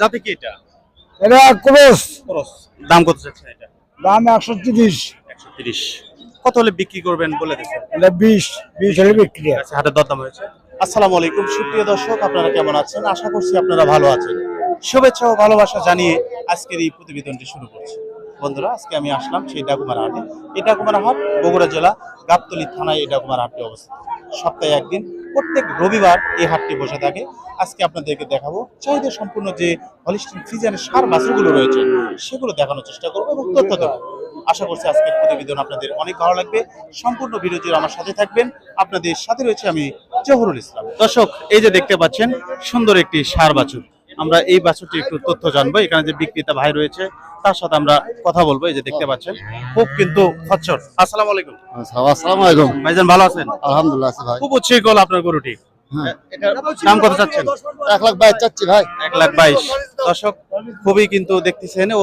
যাতে কি এটা? এটা ক্রস। খরচ দাম কত চাচ্ছেন এটা? দাম একশো তিরিশ। একশো তিরিশ। কত হলে বিক্রি করবেন বলে দিচ্ছেন এটা বিশ। বিশ হলে বিক্রি। আচ্ছা হাটের দরদাম হয়েছে। আসসালামু আলাইকুম সুপ্রিয় দর্শক আপনারা কেমন আছেন? আশা করছি আপনারা ভালো আছেন। শুভেচ্ছা ও ভালোবাসা জানিয়ে আজকের এই প্রতিবেদনটি শুরু করছি। বন্ধুরা আজকে আমি আসলাম সেই ডাকুমারা হাটে। এই ডাকুমারা হাট বগুড়া জেলা গাবতলী থানায় এই ডাকুমারা হাটটি অবস্থিত। সপ্তাহে একদিন প্রত্যেক রবিবার এই হাটটি বসে থাকে। আজকে আপনাদেরকে দেখাবো চাহিদা সম্পূর্ণ যে হলিস্টিন ফ্রিজানের সার মাছগুলো রয়েছে, সেগুলো দেখানোর চেষ্টা করব এবং তথ্য দেবো। আশা করছি আজকের প্রতিবেদন আপনাদের অনেক ভালো লাগবে। সম্পূর্ণ ভিডিও আমার সাথে থাকবেন। আপনাদের সাথে রয়েছে আমি জহরুল ইসলাম। দর্শক, এই যে দেখতে পাচ্ছেন, সুন্দর একটি সার বাছুর। আমরা এই বাছুরটি একটু তথ্য জানব। এখানে যে বিক্রেতা ভাই রয়েছে তার সাথে আমরা কথা বলব। এই যে দেখতে পাচ্ছেন খুব কিন্তু খচ্চর। আসসালামু আলাইকুম। আসসালামু আলাইকুম। ভাইজান ভালো আছেন? আলহামদুলিল্লাহ আছি ভাই। খুব উচ্চ গল আপনার গরুটি। হ্যাঁ। দাম কত চাচ্ছেন? এক লাখ বাইশ চাচ্ছি ভাই। এক লাখ বাইশ। দর্শক খুবই কিন্তু দেখতেছেন ও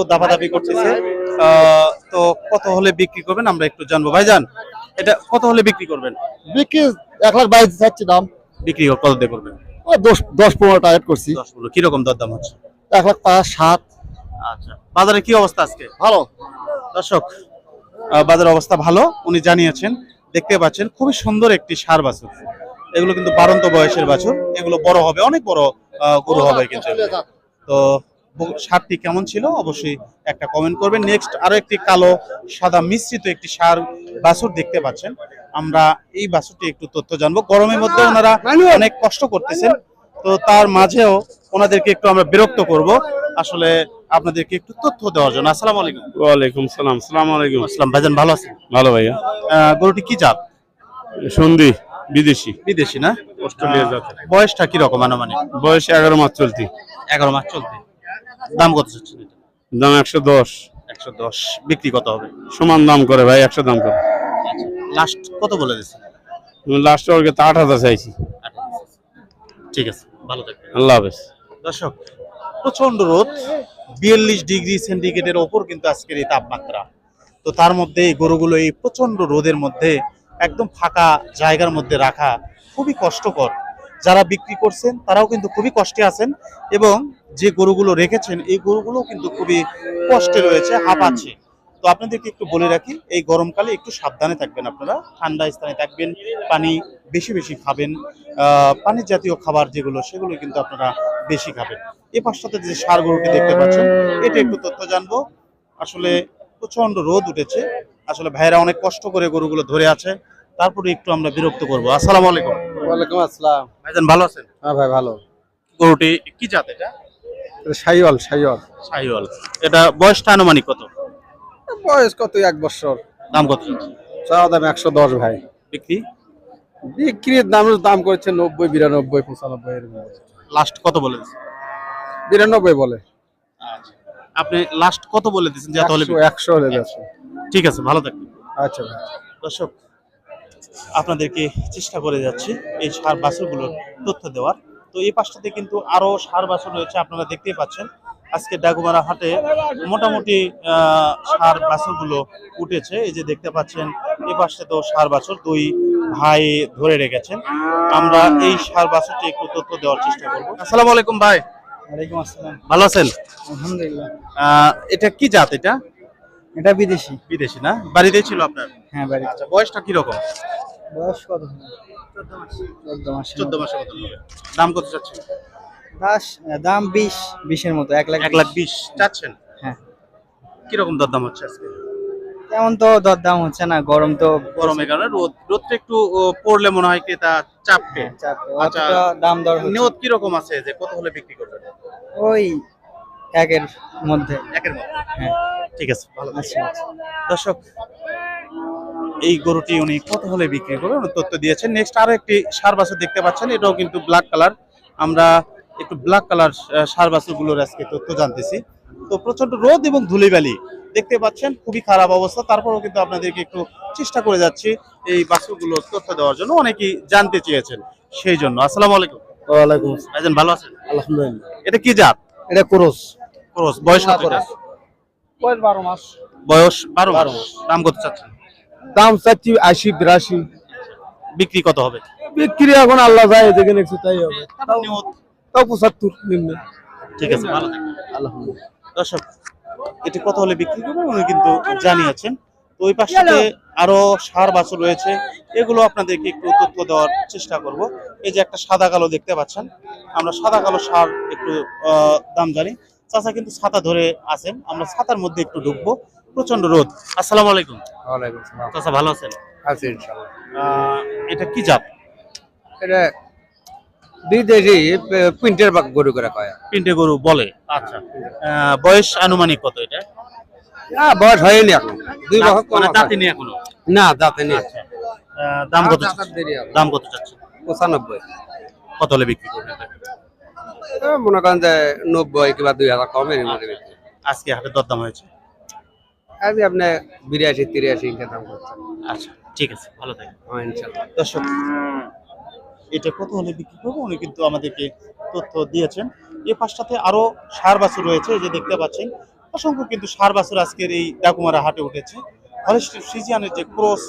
করতেছে। তো কত হলে বিক্রি করবেন আমরা একটু জানব। ভাইজান এটা কত হলে বিক্রি করবেন? বিক্রি এক লাখ বাইশ চাচ্ছি দাম। বিক্রি কত দিয়ে করবেন? ও দশ দশ পনেরো টার্গেট করছি। দশ পনেরো কীরকম দরদাম হচ্ছে? এক লাখ পাঁচ সাত। আচ্ছা বাজারে কি অবস্থা আজকে? ভালো? দর্শক বাজারের অবস্থা ভালো উনি জানিয়েছেন দেখতে পাচ্ছেন খুবই সুন্দর একটি সার বাছুর। এগুলো কিন্তু বারন্ত বয়সের বাছুর এগুলো বড় হবে অনেক বড় গরু হবে কিন্তু। তো সারটি কেমন ছিল? অবশ্যই একটা কমেন্ট করবেন। নেক্সট আরও একটি কালো সাদা মিশ্রিত একটি সার বাছুর দেখতে পাচ্ছেন। আমরা এই বাছুরটি একটু তথ্য জানব। গরমের মধ্যে ওনারা অনেক কষ্ট করতেছেন। তো তার মাঝেও ওনাদেরকে একটু আমরা বিরক্ত করব। আসলে আপনাদেরকে একটু তথ্য দেওয়ার জন্য। আসসালামু আলাইকুম। ওয়ালাইকুম সালাম। সালাম আলাইকুম। আসসালাম। ভাইজান ভালো আছেন? ভালো ভাইয়া। আহ, গরুটি কি জাত? সন্ধি বিদেশি। বিদেশি না? অস্ট্রেলিয়া জাতের। বয়সটা কীরকম আনুমানিক? বয়স এগারো মাস চলতি। এগারো মাস চলতি। দাম কত চাচ্ছেন এটা? দাম একশো দশ। একশো দশ। বিক্রি কত হবে? সমান দাম করে ভাই একশো দাম করে। লাস্ট কত বলে দিচ্ছেন লাস্ট ওরকে তো আট হাজার চাইছি। ঠিক আছে ভালো থাকবেন। আল্লাহ হাফেজ। দর্শক প্রচণ্ড রোদ বিয়াল্লিশ ডিগ্রি সেন্টিগ্রেডের ওপর কিন্তু আজকের এই তাপমাত্রা। তো তার মধ্যে এই গরুগুলো এই প্রচণ্ড রোদের মধ্যে একদম ফাঁকা জায়গার মধ্যে রাখা খুবই কষ্টকর। যারা বিক্রি করছেন তারাও কিন্তু খুবই কষ্টে আছেন এবং যে গরুগুলো রেখেছেন এই গরুগুলো কিন্তু খুবই কষ্টে রয়েছে হাঁপাচ্ছে। তো আপনাদেরকে একটু বলে রাখি এই গরমকালে একটু সাবধানে থাকবেন আপনারা। ঠান্ডা স্থানে থাকবেন পানি বেশি বেশি খাবেন। আহ, পানি জাতীয় খাবার যেগুলো সেগুলো কিন্তু আপনারা বেশি খাবেন। এই পাশটাতে যে সার গরুটি দেখতে পাচ্ছেন এটা একটু তথ্য জানব। আসলে প্রচণ্ড রোদ উঠেছে। আসলে ভাইরা অনেক কষ্ট করে গরুগুলো ধরে আছে। তারপরে একটু আমরা বিরক্ত করব। আসসালামু আলাইকুম। ওয়ালাইকুম আসসালাম। ভাইজান ভালো আছেন? হ্যাঁ ভাই ভালো। গরুটি কি জাত এটা? সাইওয়াল সাইওয়াল শাহিওয়াল এটা বয়সটা আনুমানিক কত? বয়স কত এক বছর? দাম কত? চাওয়া দাম একশো দশ ভাই। বিক্রি? বিক্রির দাম দাম করেছে নব্বই বিরানব্বই পঁচানব্বই এরকম লাস্ট কত বলে বিরানব্বই বলে। আপনি লাস্ট কত বলে দিচ্ছেন যে তাহলে হলে একশো হলে যাচ্ছে। ঠিক আছে ভালো থাকবেন। আচ্ছা ভাই। দর্শক আপনাদেরকে চেষ্টা করে যাচ্ছি এই সার বাছুরগুলোর তথ্য দেওয়ার। তো এই পাশটাতে কিন্তু আরও সার বাছুর রয়েছে আপনারা দেখতেই পাচ্ছেন। আজকে ডাকুমারা হাটে মোটামুটি সার বাছুরগুলো উঠেছে। এই যে দেখতে পাচ্ছেন এই তো সার বাছর দুই ভাই ধরে রেখেছেন। আমরা এই সার বাছুরটি একটু তথ্য দেওয়ার চেষ্টা করব। আসসালামু আলাইকুম ভাই। ভালো আছেন? আলহামদুলিল্লাহ। আহ, এটা কি জাত এটা? এটা বিদেশি। বিদেশি না? বাড়িতেই ছিল আপনার? হ্যাঁ বাড়ি আচ্ছা বয়সটা কি রকম বয়স কত? চোদ্দ মাস। চোদ্দ মাসের মতন হবে। দাম কত চাচ্ছেন? দাস দাম বিশ বিশের মতো এক লাখ এক লাখ বিশ চাচ্ছেন? হ্যাঁ। কীরকম দরদাম হচ্ছে আজকে? তেমন তো দর দাম হচ্ছে না গরম তো গরমের কারণে রোদ রোদটা একটু পড়লে মনে হয় ক্রেতা চাপবে? চাপ আচ্ছা। দাম দর নিয়ত কীরকম আছে যে কত হলে বিক্রি করবেন? ওই একের মধ্যে। একের মধ্যে। হ্যাঁ। ঠিক আছে ভালো। আচ্ছা। দর্শক এই গরুটি উনি কত হলে বিক্রি করবেন? তথ্য দিয়েছেন। নেক্সট আরও একটি সার বাছুর দেখতে পাচ্ছেন এটাও কিন্তু ব্ল্যাক কালার আমরা একটু ব্ল্যাক কালার সার বাছুরগুলোর আজকে তথ্য জানতেছি। তো প্রচণ্ড রোদ এবং ধুলিবালি দেখতে পাচ্ছেন খুবই খারাপ অবস্থা। তারপরেও কিন্তু আপনাদেরকে একটু চেষ্টা করে যাচ্ছি এই বাছুরগুলোর তথ্য দেওয়ার জন্য। অনেকেই জানতে চেয়েছেন সেই জন্য। আসসালামু আলাইকুম। ওয়ালাইকুম ভাইজান ভালো আছেন? আলহামদুলিল্লাহ। এটা কি জাত? এটা ক্রোস। ক্রস বয়স কত বয়স বারো মাস। বয়স বারো মাস। দাম কত চাচ্ছেন? দাম চাচ্ছি আশি বিরাশি। বিক্রি কত হবে? বিক্রি এখন আল্লাহ যায় যেখানে একটু তাই হবে। তাও পঁচাত্তর নিম্ন। ঠিক আছে ভালো থাকবেন। দর্শক এটি কত হলে বিক্রি করবে উনি কিন্তু জানিয়েছেন। তো ওই পাশে আরও সার বাছুর রয়েছে এগুলো আপনাদেরকে একটু তথ্য দেওয়ার চেষ্টা করব। এই যে একটা সাদা কালো দেখতে পাচ্ছেন আমরা সাদা কালো সার একটু আহ, দাম জানি। চাচা কিন্তু ছাতা ধরে আছেন আমরা ছাতার মধ্যে একটু ঢুকবো। প্রচণ্ড রোদ। আসসালামু আলাইকুম। চাচা ভালো আছেন? আছে ইনশাআল্লাহ। আহ, এটা কি জাত? এটা বিদেশি প্রিন্টের বাক গরু করে কয়? গরু বলে আচ্ছা। বয়স আনুমানিক কত এটা? না বয়স হয়নি এখন। দুই বছর মানে। এখনও? না দাঁতে নেই। আচ্ছা। দাম কত। দাম কত পঁচানব্বই। কত হলে বিক্রি করবেন মনে করেন যে নব্বই কিংবা দুই হাজার কম আজকে হাটে দরদাম হয়েছে? আজকে আপনি বিরাশি তিরাশি দাম করছেন। আচ্ছা ঠিক আছে। ভালো থাকবেন। হ্যাঁ, দর্শক এটা কত হলে বিক্রি করব? উনি কিন্তু আমাদেরকে তথ্য দিয়েছেন। এই পাশটাতে আরও সার বাছুর রয়েছে যে দেখতে পাচ্ছেন। অসংখ্য কিন্তু সার বাছুর আজকের এই ডাকুমারা হাটে উঠেছে। ফ্রিজিয়ানের যে ক্রস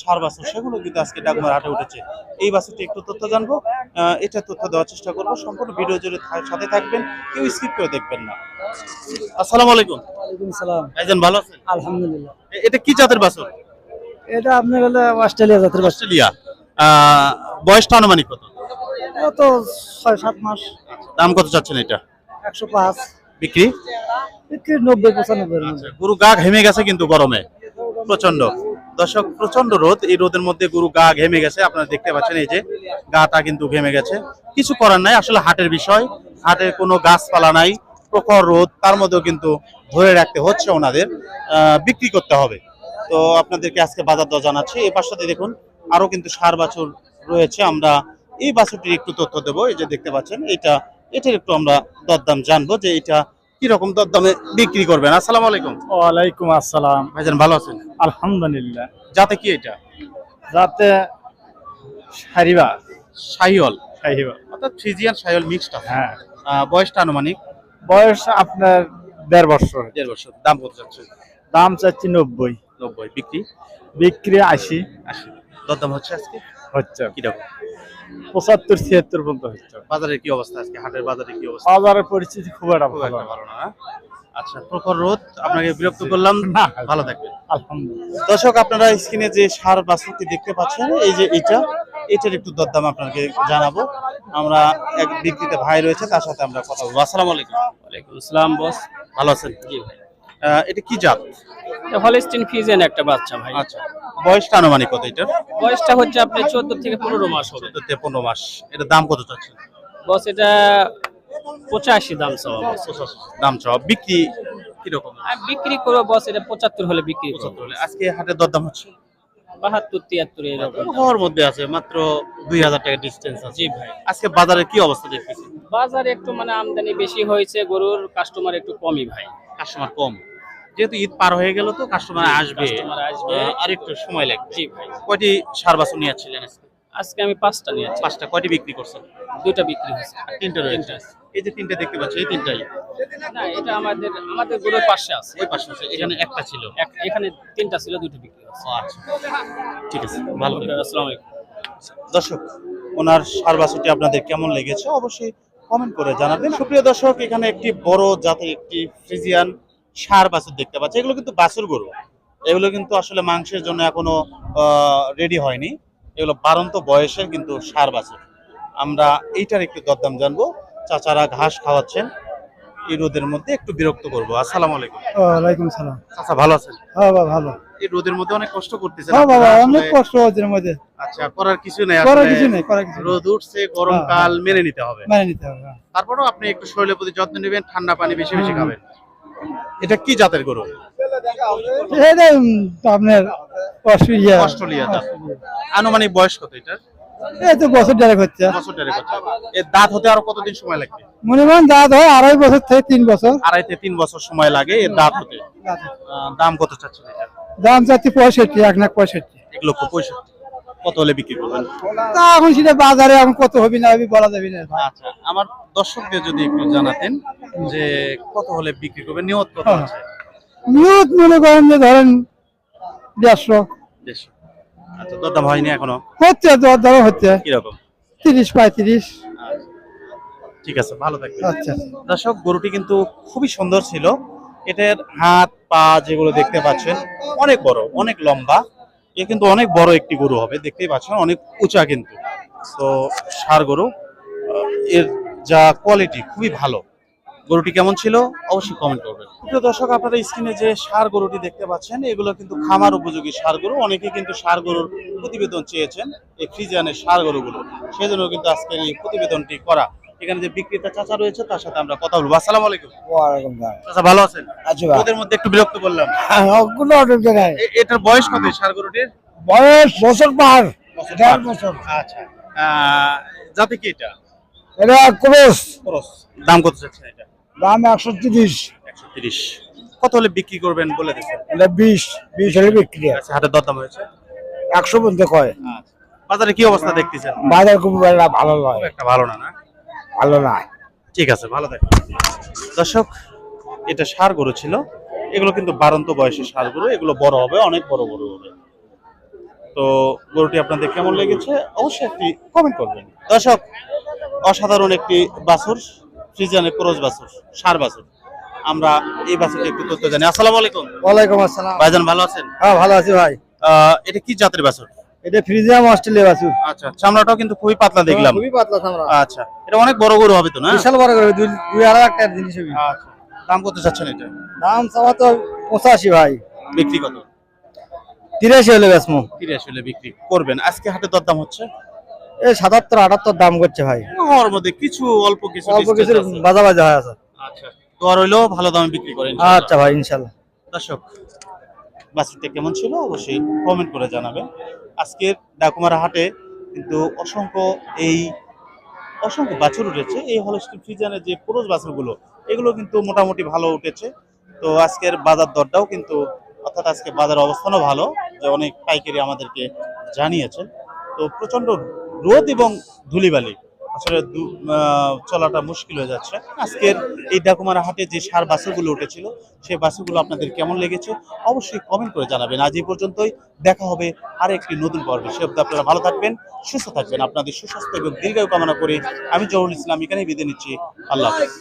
সার বাছুর সেগুলো কিন্তু আজকে ডাকুমারা হাটে উঠেছে। এই বাছুরটি একটু তথ্য জানব। এটা তথ্য দেওয়ার চেষ্টা করব। সম্পূর্ণ ভিডিও জুড়ে সাথে থাকবেন কেউ স্কিপ করে দেখবেন না। আসসালামু আলাইকুম। সালাম। ভাইজান ভালো আছেন? আলহামদুলিল্লাহ। এটা কি জাতের বাছুর? এটা আপনার হলে অস্ট্রেলিয়া জাতের অস্ট্রেলিয়া। বয়সটা আনুমানিক কত? তো ছয় সাত মাস। দাম কত চাচ্ছেন এটা? একশো পাঁচ। বিক্রি? বিক্রি নব্বই পঁচানব্বই এর গরু গা ঘেমে গেছে কিন্তু গরমে। প্রচণ্ড দর্শক প্রচণ্ড রোদ। এই রোদের মধ্যে গরু গা ঘেমে গেছে। আপনারা দেখতে পাচ্ছেন এই যে গাটা কিন্তু ঘেমে গেছে। কিছু করার নাই আসলে হাটের বিষয়। হাটে কোনো গাছপালা নাই প্রখর রোদ তার মধ্যেও কিন্তু ধরে রাখতে হচ্ছে ওনাদের। আহ, বিক্রি করতে হবে। তো আপনাদেরকে আজকে বাজার দর জানাচ্ছি। এই পাশটাতে দেখুন আরও কিন্তু সার বাছুর রয়েছে। আমরা এই বাছুরটির একটু তথ্য দেবো। এই যে দেখতে পাচ্ছেন এটা এটার একটু আমরা দরদাম জানব যে এটা কি রকম দরদামে বিক্রি করবেন। আসসালামু আলাইকুম। ওয়ালাইকুম আসসালাম। ভাইজান ভালো আছেন? আলহামদুলিল্লাহ। যাতে কি এটা? যাতে হারিবা শাহিওয়াল হারিবা অর্থাৎ ফ্রিজিয়ান শাহিওয়াল মিক্সড হ্যাঁ। বয়সটা আনুমানিক? বয়স আপনার দেড় বছর। দেড় বছর। দাম কত যাচ্ছে? দাম চাচ্ছি নব্বই। নব্বই। বিক্রি? বিক্রি আশি। আশি। দরদাম হচ্ছে আজকে? হচ্ছে। কীরকম পঁচাত্তর ছিয়াত্তর পর্যন্ত হচ্ছে। বাজারের কি অবস্থা আজকে? হাটের বাজারে কি অবস্থা? বাজারের পরিস্থিতি খুব একটা ভালো না। হ্যাঁ? আচ্ছা প্রখর রোদ আপনাকে বিরক্ত করলাম। না। ভালো থাকবেন। আলহামদুলিল্লাহ। দর্শক আপনারা স্ক্রিনে যে সার বাছুরটি দেখতে পাচ্ছেন এই যে এটা এটার একটু দরদাম আপনাকে জানাব। আমরা এক বিক্রিতে ভাই রয়েছে তার সাথে আমরা কথা বলব। আসসালামু আলাইকুম। ওয়ালাইকুম আসসালাম বস। ভালো আছেন? জি ভাই। এটা কি জাত? হলিস্টিন ফিজেন একটা বাচ্চা ভাই। আচ্ছা। বয়সটা আনুমানিক কত এটার? বয়সটা হচ্ছে আপনার চোদ্দ থেকে পনেরো মাস হবে। চোদ্দ থেকে পনেরো মাস। এটা দাম কত চাচ্ছেন? বস এটা পঁচাশি দাম চাওয়া বস। দাম চাও বিক্রি কীরকম আর বিক্রি করব বস এটা পঁচাত্তর হলে বিক্রি করব। পঁচাত্তর হলে। আজকে হাটের দরদাম হচ্ছে? বাহাত্তর তিয়াত্তর এরকম। হওয়ার মধ্যে আছে মাত্র দুই হাজার টাকা ডিস্টেন্স আছে। জি ভাই। আজকে বাজারে কি অবস্থা দেখতেছি বাজারে একটু মানে আমদানি বেশি হয়েছে গরুর কাস্টমার একটু কমই ভাই। কাস্টমার কম। যেহেতু ঈদ পার হয়ে গেল তো কাস্টমার আসবে আসবে। আর একটু সময় লাগবে। জি ভাই। কয়টি সার বাছুর নিয়ে আসছিলেন আজকে? আজকে আমি পাঁচটা নিয়েছি। পাঁচটা। কয়টি বিক্রি করছেন? দুইটা বিক্রি হয়েছে। তিনটা রয়েছে। এই যে তিনটা দেখতে পাচ্ছি এই তিনটাই? না এটা আমাদের আমাদের গরুর পাশে আছে। ওই পাশে আছে এখানে একটা ছিল। এখানে তিনটা ছিল দুটো বিক্রি হয়েছে। আচ্ছা। ঠিক আছে ভালো। আসসালামু আলাইকুম। দর্শক ওনার সার বাছুরটি আপনাদের কেমন লেগেছে অবশ্যই কমেন্ট করে জানাবেন। সুপ্রিয় দর্শক এখানে একটি বড় জাতের একটি ফ্রিজিয়ান সার বাছুর দেখতে পাচ্ছি। এগুলো কিন্তু বাছুর গরু। এগুলো কিন্তু আসলে মাংসের জন্য এখনও রেডি হয়নি। এগুলো বারন্ত বয়সের কিন্তু সার বাছুর। আমরা এইটার একটু দরদাম জানব। চাচারা ঘাস খাওয়াচ্ছেন। এই রোদের মধ্যে একটু বিরক্ত করব। আসসালামু আলাইকুম। ওয়ালাইকুম সালাম। চাচা ভালো আছেন? হ্যাঁ বাবা ভালো। এই রোদের মধ্যে অনেক কষ্ট করতেছেন হ্যাঁ বাবা অনেক কষ্ট হচ্ছে মধ্যে। আচ্ছা করার কিছু নেই করার কিছু নেই করার কিছু রোদ উঠছে গরমকাল মেনে নিতে হবে। মেনে নিতে হবে হ্যাঁ। তারপরেও আপনি একটু শরীরের প্রতি যত্ন নেবেন ঠান্ডা পানি বেশি বেশি খাবেন। এটা কি জাতের গরু? আপনার অস্ট্রেলিয়া। অস্ট্রেলিয়া আনুমানিক বয়স কত এটা এই তো বছর দেড়েক হচ্ছে। বছর দেড়েক হচ্ছে। এর দাঁত হতে আরও কতদিন সময় লাগবে? মনে দাঁত হয় আড়াই বছর থেকে তিন বছর। আড়াই থেকে তিন বছর সময় লাগে এর দাঁত হতে। দাম কত চাচ্ছেন এটা দাম চাচ্ছি পঁয়ষট্টি এক লাখ পঁয়ষট্টি। এক লক্ষ পঁয়ষট্টি। কত হলে বিক্রি করবেন? তা এখন সেটা বাজারে এখন কত হবে না হবে বলা যাবে না। আচ্ছা আমার দর্শকদের যদি একটু জানাতেন যে কত হলে বিক্রি করবেন নিয়ত কত হ্যাঁ। আছে? নিয়ত মনে করেন যে ধরেন দেড়শো। দেড়শো। আচ্ছা দরদাম হয়নি এখনও? হচ্ছে দর দর হচ্ছে। কীরকম? তিরিশ পঁয়ত্রিশ। ঠিক আছে ভালো থাকবেন। আচ্ছা। দর্শক গরুটি কিন্তু খুবই সুন্দর ছিল। এটার হাত পা যেগুলো দেখতে পাচ্ছেন অনেক বড় অনেক লম্বা। এ কিন্তু অনেক বড় একটি গরু হবে, দেখতেই পাচ্ছেন, অনেক উঁচা কিন্তু। তো সার গরু এর যা কোয়ালিটি খুবই ভালো। গরুটি কেমন ছিল? অবশ্যই কমেন্ট করবেন। প্রিয় দর্শক, আপনারা স্ক্রিনে যে সার গরুটি দেখতে পাচ্ছেন, এগুলো কিন্তু খামার উপযোগী সার গরু। অনেকে কিন্তু সার গরুর প্রতিবেদন চেয়েছেন, এই ফ্রিজিয়ানের সার গরুগুলো। সেই জন্য কিন্তু আজকের এই প্রতিবেদনটি করা এখানে যে বিক্রেতা চাচা রয়েছে তার সাথে আমরা কথা বলব। আসসালামু আলাইকুম। ওয়ালাইকুম চাচা ভালো আছেন? আচ্ছা ওদের মধ্যে একটু বিরক্ত করলাম। কোনো অসুবিধা নাই। এটার বয়স কত সার গরুটির? বয়স বছর পার। দেড় বছর। আচ্ছা। কি এটা? এটা ক্রোশ খরচ দাম কত চাচ্ছেন এটা? দাম একশো তিরিশ। একশো তিরিশ। কত হলে বিক্রি করবেন বলে দিচ্ছেন? এটা বিশ। বিশ হলে বিক্রি হয়। আচ্ছা হাটের দরদাম হয়েছে? একশো পর্যন্ত কয়। আচ্ছা। বাজারে কি অবস্থা দেখতেছেন? বাজার খুব ভালো নয়। একটা ভালো না না? ভালো না ঠিক আছে ভালো থাকবেন দর্শক এটা সার গরু ছিল। এগুলো কিন্তু বারন্ত বয়সী সার গরু। এগুলো বড় হবে অনেক বড় গরু হবে। তো গরুটি আপনাদের কেমন লেগেছে? অবশ্যই একটি কমেন্ট করবেন। দর্শক অসাধারণ একটি বাছুর ফ্রিজানের ক্রোজ বাছুর সার বাছুর। আমরা এই বাছুরটি একটু তথ্য জানি। আসসালামু আলাইকুম। ওয়ালাইকুম আসসালাম। ভাইজান ভালো আছেন? হ্যাঁ ভালো আছি ভাই। আহ, এটা কি জাতের বাছুর? এটা ফ্রিজিয়াম অস্ট্রেলিয়া বাছুর। আচ্ছা চামড়াটাও কিন্তু খুবই পাতলা দেখলাম। খুবই পাতলা চামড়া। আচ্ছা এটা অনেক বড় গরু হবে তো না? বিশাল বড় করে দুই দুই আড়াই লাখ টাকার জিনিস হবে। আচ্ছা দাম কত চাচ্ছেন এটা? দাম চাওয়া তো পঁচাশি ভাই। বিক্রি কত? তিরাশি হলে বেসমো আসলে বিক্রি করবেন। আজকে হাটে দরদাম হচ্ছে? এই সাতাত্তর আটাত্তর দাম করছে ভাই। ওর মধ্যে কিছু অল্প কিছু অল্প কিছু বাজা বাজা হয় আছে। আচ্ছা তো আর হইলেও ভালো দামে বিক্রি করেন আচ্ছা ভাই ইনশাল্লাহ। দর্শক বাছুরটা কেমন ছিল অবশ্যই কমেন্ট করে জানাবেন। আজকের ডাকুমারা হাটে কিন্তু অসংখ্য এই অসংখ্য বাছুর উঠেছে। এই হলস্টিন ফ্রিজানের যে পুরুষ বাছুরগুলো, এগুলো কিন্তু মোটামুটি ভালো উঠেছে। তো আজকের বাজার দরটাও কিন্তু অর্থাৎ আজকে বাজার অবস্থানও ভালো, যে অনেক পাইকারি আমাদেরকে জানিয়েছে তো প্রচণ্ড রোদ এবং ধুলিবালি। আসলে চলাটা মুশকিল হয়ে যাচ্ছে। আজকের এই ডাকুমারা হাটে যে সার বাসগুলো উঠেছিল, সেই বাসগুলো আপনাদের কেমন লেগেছে অবশ্যই কমেন্ট করে জানাবেন। আজ এই পর্যন্তই, দেখা হবে আর একটি নতুন পর্বে। সে অব্দি আপনারা ভালো থাকবেন, সুস্থ থাকবেন। আপনাদের সুস্বাস্থ্য এবং দীর্ঘায়ু কামনা করে আমি জহুরুল ইসলাম, এখানেই বিদায় নিচ্ছি। আল্লাহ